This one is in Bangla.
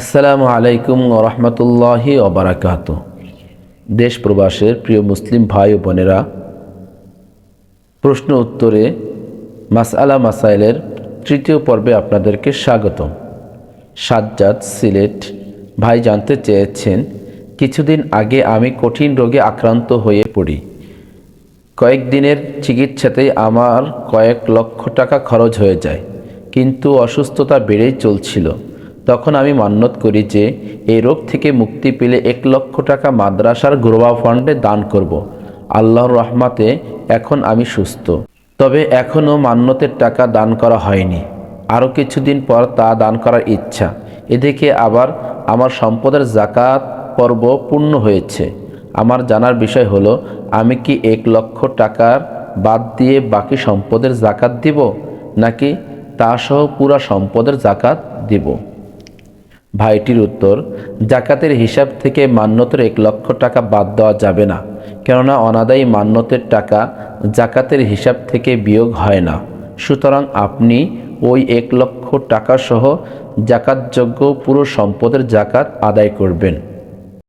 আসসালামু আলাইকুম রহমতুল্লাহি ওবরাকাত দেশ প্রবাসের প্রিয় মুসলিম ভাই ও বোনেরা, প্রশ্ন উত্তরে মাসআলা মাসাইলের তৃতীয় পর্বে আপনাদেরকে স্বাগতম। সাজ্জাদ সিলেট ভাই জানতে চেয়েছেন, কিছুদিন আগে আমি কঠিন রোগে আক্রান্ত হয়ে পড়ি। কয়েকদিনের চিকিৎসাতেই আমার কয়েক লক্ষ টাকা খরচ হয়ে যায়, কিন্তু অসুস্থতা বেড়েই চলছিল। তখন আমি মান্যত করি যে, এই রোগ থেকে মুক্তি পেলে এক লক্ষ টাকা মাদ্রাসার গ্রোবা ফান্ডে দান করব। আল্লাহর রহমাতে এখন আমি সুস্থ। তবে এখনও মান্যতের টাকা দান করা হয়নি। আরও কিছুদিন পর তা দান করার ইচ্ছা। এদিকে আবার আমার সম্পদের জাকাত পর্ব পূর্ণ হয়েছে। আমার জানার বিষয় হলো, আমি কি এক লক্ষ টাকার বাদ দিয়ে বাকি সম্পদের জাকাত দিব, নাকি তা সহ পুরা সম্পদের জাকাত দিব? ভাইটির উত্তর, জাকাতের হিসাব থেকে মান্যতের এক লক্ষ টাকা বাদ দেওয়া যাবে না, কেননা অনাদায়ী মান্যতের টাকা জাকাতের হিসাব থেকে বিয়োগ হয় না। সুতরাং আপনি ওই এক লক্ষ টাকা সহ জাকাতযোগ্য পুরো সম্পদের জাকাত আদায় করবেন।